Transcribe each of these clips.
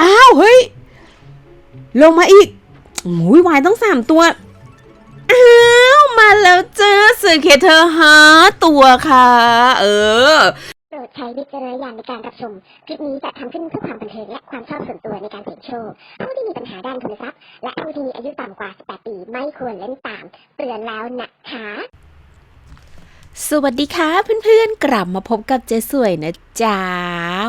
อ้าวเฮ้ย ลงมาอีกอุ้ยวายต้องสามตัว อ้าวมาแล้วเจอสื่อเคเธอร์ฮาตัวค่ะ เออโปรดใช้วิจารณญาณในการรับชม คลิปนี้จะทำขึ้นเพื่อความบันเทิงและความชอบส่วนตัวในการเสี่ยงโชค ผู้ที่มีปัญหาด้านทุนทรัพย์ และผู้ที่มีอายุต่ำกว่า 18 ปีไม่ควรเล่นตาม เตือนแล้วนะคะ สวัสดีค่ะเพื่อนๆ กลับมาพบกับเจ๊สวยนะจ๊ะ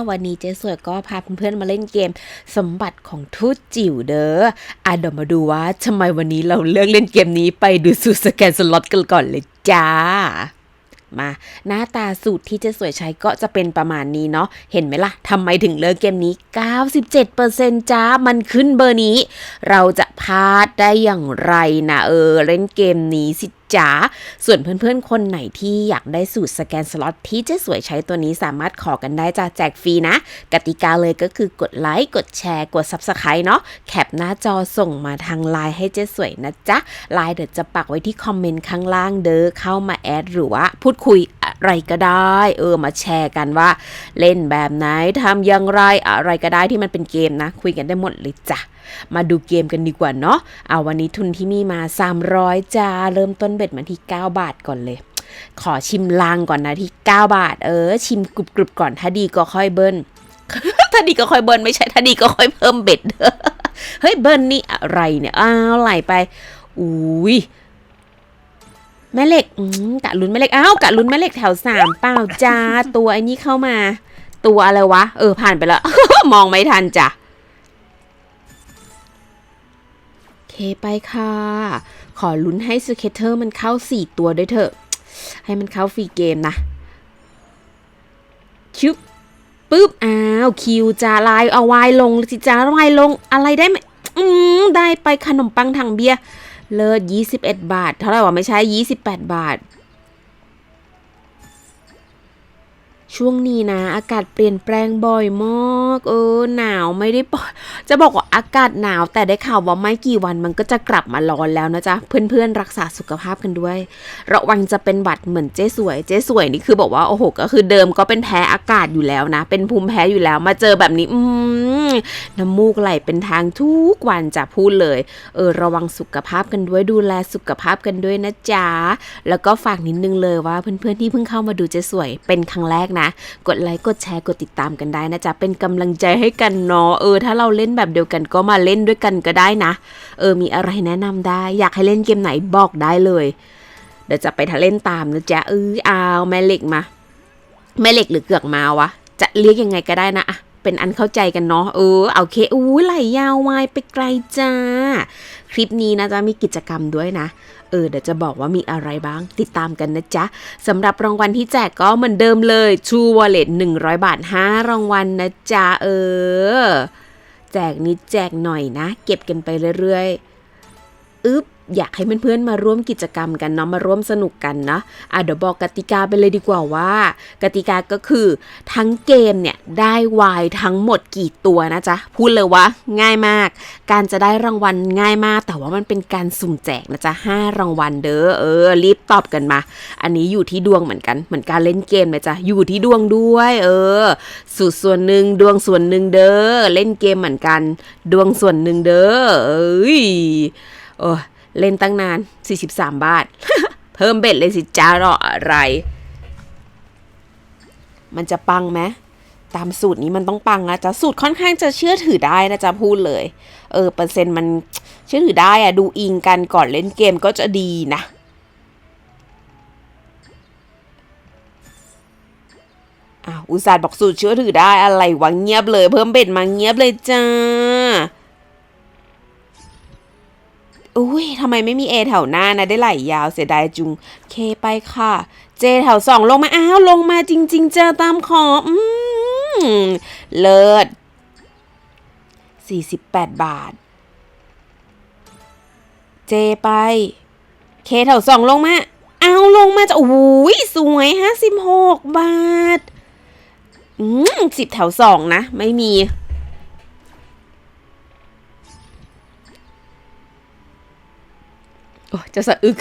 วันนี้เจ๊สวยก็พาเพื่อนๆมาเล่นเกม สมบัติของทูตจิ๋วเด้ออะเดี๋ยวมาดูว่าทำไมวันนี้เราเลือกเล่นเกมนี้ไปดูสูตรสแกนสล็อตกันก่อนเลยจ้ามาหน้าตาสูตรที่เจ๊สวยใช้ก็จะเป็นประมาณนี้เนาะเห็นไหมล่ะทำไมถึงเลือกเกมนี้ 97%จ้ามันขึ้นเบอร์นี้ เราจะพลาดได้อย่างไรนะเออ เล่นเกมนี้สิจ๋า ส่วนเพื่อนๆ คนไหนที่อยากได้สูตรสแกนสล็อตที่เจ๊สวยใช้ตัวนี้สามารถขอกันได้จะแจกฟรีนะ กติกาเลยก็คือกดไลค์ กดแชร์ กด Subscribe เนาะ แคปหน้าจอส่งมาทางไลน์ให้เจ๊สวยนะจ๊ะ ไลน์เดี๋ยวจะปักไว้ที่คอมเมนต์ข้างล่างเด้อ เข้ามาแอดหรือว่าพูดคุย ไรก็ได้ เออมาแชร์กันว่า เล่นแบบไหนทำอย่างไรอะไรก็ได้ที่มันเป็นเกมนะ คุยกันได้หมดเลยจ้ะมาดูเกมกันดีกว่าเนาะเอาวันนี้ทุนที่มีมา 300จ้าเริ่มต้นเบ็ดมาที่ 9 บาทก่อนเลย ขอชิมลางก่อนนะที่ 9 บาท เออ ชิมกรุบกรุบก่อนถ้าดีก็ค่อยเบิ้ลถ้าดีก็ค่อยเบิ้ลไม่ใช่ถ้าดีก็ค่อยเพิ่มเบ็ดเด้อเฮ้ยเบิ้ลนี่อะไรเนี่ยอ้าวไหลไปอุ้ย แม่เหล็กอืมกะลุ้นแม่เหล็กอ้าวกะลุ้นแม่เหล็กแถวสามเปล่าจ้าตัวไอ้นี่เข้ามา ตัวอะไรวะ เออ ผ่านไปแล้ว มองไม่ทันจ้ะเคไปค่ะ ขอลุ้นให้สเก็ตเตอร์มันเข้า4ตัวด้วยเถอะ ให้มันเข้าฟรีเกมนะชุบปึ๊บอ้าวคิวจาลายเอาวายลงสิจาวายลงอะไรได้ไหมอืมได้ไปขนมปังถังเบียร์ เลิศ21 บาท เท่าไหร่วะไม่ใช่ 28 บาท ช่วงนี้นะ อากาศเปลี่ยนแปลงบ่อยมากเออหนาวไม่ได้ปอยจะบอกว่าอากาศหนาวแต่ได้ข่าวว่าไม่กี่วันมันก็จะกลับมาร้อนแล้วนะจ๊ะเพื่อนๆรักษาสุขภาพกันด้วย ระวังจะเป็นหวัดเหมือนเจ๊สวย เจ๊สวยนี่คือบอกว่าโอ้โหก็คือเดิมก็เป็นแพ้อากาศอยู่แล้วนะ เป็นภูมิแพ้อยู่แล้วมาเจอแบบนี้ อืมน้ำมูกไหลเป็นทางทุกวันจะพูดเลย เออ ระวังสุขภาพกันด้วยดูแลสุขภาพกันด้วยนะจ๊ะแล้วก็ฝากนิดนึงเลยว่าเพื่อนๆที่เพิ่งเข้ามาดูเจ๊สวยเป็นครั้งแรกนะกดไลค์กดแชร์กดติดตามกันได้นะจ๊ะเป็นกำลังใจให้กันเนาะเออ ถ้าเราเล่นแบบเดียวกันก็มาเล่นด้วยกันก็ได้นะ เออมีอะไรแนะนำได้ อยากให้เล่นเกมไหนบอกได้เลย เดี๋ยวจะไปทะเล่นตามนะจ๊ะเออเอาแม่เหล็กมาแม่เหล็กหรือเกือกมาวะจะเรียกยังไงก็ได้นะอะ เป็นอันเข้าใจกันเนาะเออเอาเคอู้ไหลยาววายไปไกลจ้า คลิปนี้นะจ๊ะมีกิจกรรมด้วยนะเออเดี๋ยวจะบอกว่ามีอะไรบ้างติดตามกันนะจ๊ะสำหรับรางวัลที่แจกก็เหมือนเดิมเลย True Wallet 100 บาท 5 รางวัลนะจ๊ะเออ แจกนิดแจกหน่อยนะ เก็บกันไปเรื่อยๆ อึ๊บ อยากให้เพื่อนๆมาร่วมกิจกรรมกันเนาะมาร่วมสนุกกันนะอะเดี๋ยวบอกกติกาไปเลยดีกว่าว่า กติกาก็คือทั้งเกมเนี่ยได้วายทั้งหมดกี่ตัวนะจ๊ะพูดเลยว่าง่ายมาก การจะได้รางวัลง่ายมาก แต่ว่ามันเป็นการสุ่มแจกนะจ๊ะห้ารางวัลเด้อเออรีบตอบกันมา อันนี้อยู่ที่ดวงเหมือนกันเหมือนการเล่นเกมเลยจ้ะอยู่ที่ดวงด้วย เออสูตรส่วนหนึ่งดวงส่วนหนึ่งเด้อเล่นเกมเหมือนกัน ดวงส่วนหนึ่งเด้อเอ้ยโอ้ เล่นตั้งนาน 43 บาท เพิ่มเบ็ดเลยสิจ้ารออะไร มันจะปังไหมตามสูตรนี้มันต้องปังนะจ๊ะสูตรค่อนข้างจะเชื่อถือได้นะจ๊ะพูดเลย เออเปอร์เซ็นต์มันเชื่อถือได้อะดูอิงกันก่อนเล่นเกมก็จะดีนะอ้าวอุตส่าห์บอกสูตรเชื่อถือได้อะไรวะเงียบเลย เพิ่มเบ็ดมาเงียบเลยจ้า อุ้ยทำไมไม่มีเอแถวหน้านะได้ไหลยาวเสียดายจุง เคไปค่ะเจแถวสองลงมา อ้าว ลงมาจริง ๆ เจอตามขอบอืม เลิศ 48 บาทเจไปเคแถวสองลงมา เอาลงมาจะโอ้ยสวยห้าสิบหกบาท อืมสิบแถวสองนะ ไม่มี จะสะอึก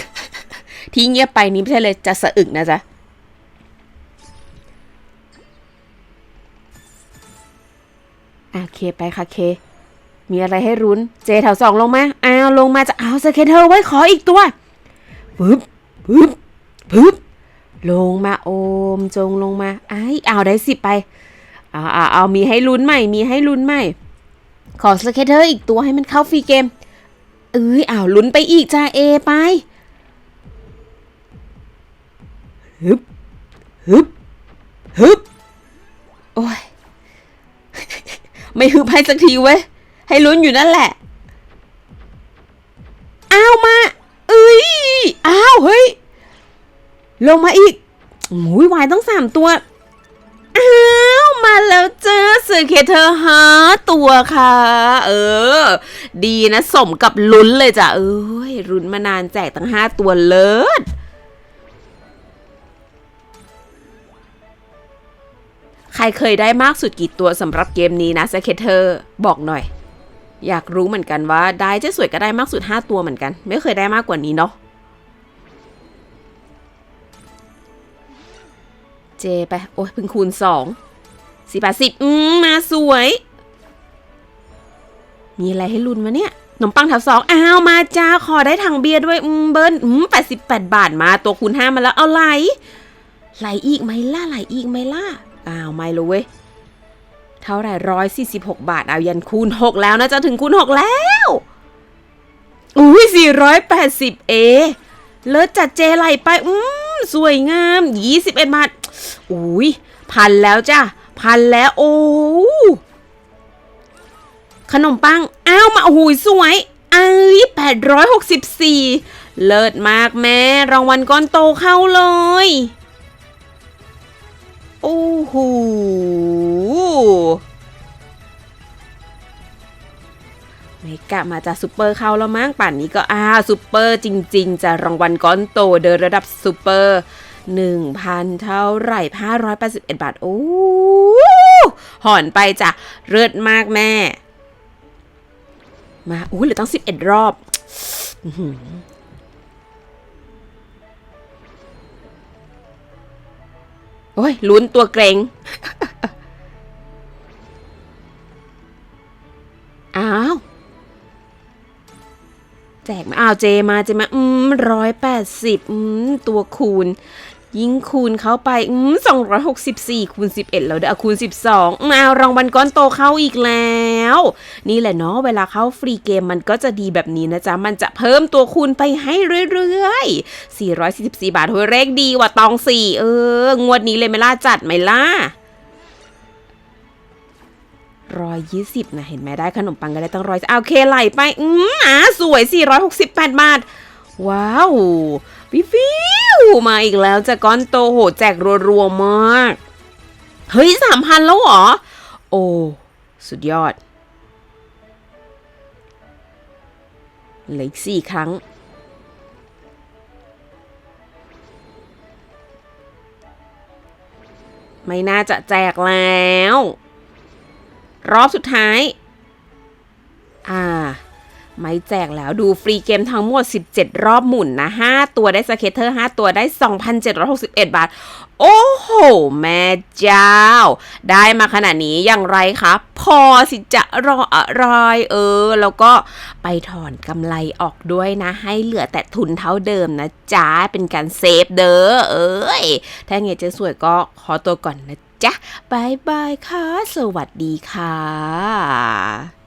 ที่เงียบไปนี้ไม่ใช่เลยจะสะอึกนะจ๊ะออะเคไปค่ะเค มีอะไรให้รุนเจแถวสองลงมาอ้าวลงมาจะเอาสเก็ตเธอไว้ขออีกตัวปึ๊บปึ๊บปึ๊บลงมาโอมจงลงมาไอ้เอาได้สิไปเอาเอาเอามีให้ลุ้นใหม่ มีให้ลุ้นใหม่ ขอสเก็ตเธออีกตัวให้มันเข้าฟรีเกม เอ้ยอ้าวลุ้นไปอีกจ้าเอไปฮึบฮึบฮึบโอ้ยไม่ฮึบให้สักทีเว้ย ให้ลุ้นอยู่นั่นแหละ อ้าวมาเอ้ย อ้าว เฮ้ย ลงมาอีกโอ้ยวายต้องสามตัว อ้าวมาแล้วเจอเสือเคเธอหาตัวค่ะ เออ ดีนะ สมกับลุ้นเลยจ้ะเอ้ยลุ้นมานานแจกตั้งห้าตัวเลิศใครเคยได้มากสุดกี่ตัวสำหรับเกมนี้นะสเก็ตเธอร์บอกหน่อย อยากรู้เหมือนกันว่าได้เจ๊สวยก็ได้มากสุด 5 ตัวเหมือนกัน ไม่เคยได้มากกว่านี้เนาะ เจไป โอ้ยพิ่งคูณสองสี่แปดสิบอืมมาสวย มีอะไรให้ลุ้นมาเนี่ยขนมปังแถวสองอ้าว มาจ้า ขอได้ถังเบียร์ด้วย อืม เบิ้ลอืมแปดสิบแปดบาทมา ตัวคูณห้ามาแล้ว เอาไหล ไหลอีกไหมล่ะ ไหลอีกไหมล่ะ อ้าว ไม่รู้เว้ย เท่าไหร่ร้อยสี่สิบหกบาท เอายันคูณหกแล้วนะจะถึงคูณหกแล้วอุ้ยสี่ร้อยแปดสิบเอเลิศจัดเจไหลไป อืม สวยงามยี่สิบเอ็ดบาท อุ้ยพันแล้วจ้ะ พันแล้ว โอ้ขนมปัง อ้าวมาหูยสวยเอ้ยแปดร้อยหกสิบสี่เลิศมากแม่ รางวัลก้อนโตเข้าเลย โอ้โห กะมาจากซูเปอร์เข้าแล้วมั้งป่านนี้ก็อ้าซูเปอร์จริง ๆ จะรางวัลก้อนโตเดินระดับซูเปอร์หนึ่งพันเท่าไหร่ห้าร้อยแปดสิบเอ็ดบาท โอ้หอนไปจ้ะเลิศมากแม่ มาอู้เหลือตั้งสิบเอ็ดรอบโอ้ยลุ้นตัวเกรง กมาอ้าวเจมาเจมาอืมร้อยแปดสิบอืมตัวคูณ ยิ่งคูณเข้าไปอืมสองร้อยหกสิบสี่คูณสิบเอ็ดแล้วเด้อคูณสิบสองมารางวัลก้อนโตเข้าอีกแล้ว นี่แหละเนาะเวลาเข้าฟรีเกมมันก็จะดีแบบนี้นะจ๊ะ มันจะเพิ่มตัวคูณไปให้เรื่อยๆ444 บาทโหยเลขดีว่ะตองสี่เออ งวดนี้เลยไม่ล่าจัดไหมล่ะ ร้อยยี่สิบนะ เห็นไหมได้ขนมปังก็ได้ตั้งร้อยเอาโอเคไหลไป อืมอ่าสวย468บาท ว้าววิฟิวมาอีกแล้วจากก้อนโตโหแจกรัวๆมาก เฮ้ยสามพันแล้วเหรอ โอ้ สุดยอดเหลืออีกสี่ครั้ง ไม่น่าจะแจกแล้ว รอบสุดท้าย อ่า ไม่แจกแล้วดูฟรีเกมทั้งหมด 17 รอบหมุนนะ 5 ตัวได้สเก็ตเตอร์ 5 ตัวได้ 2,761 บาท โอ้โห แม่เจ้า ได้มาขนาดนี้อย่างไรคะ พอสิจะรออะไรเออ แล้วก็ไปถอนกำไรออกด้วยนะ ให้เหลือแต่ทุนเท่าเดิมนะจ๊ะ เป็นการเซฟเด้อเอ้ย ถ้าไงเจะสวยก็ขอตัวก่อนนะ จ๊ะบายบายค่ะ สวัสดีค่ะ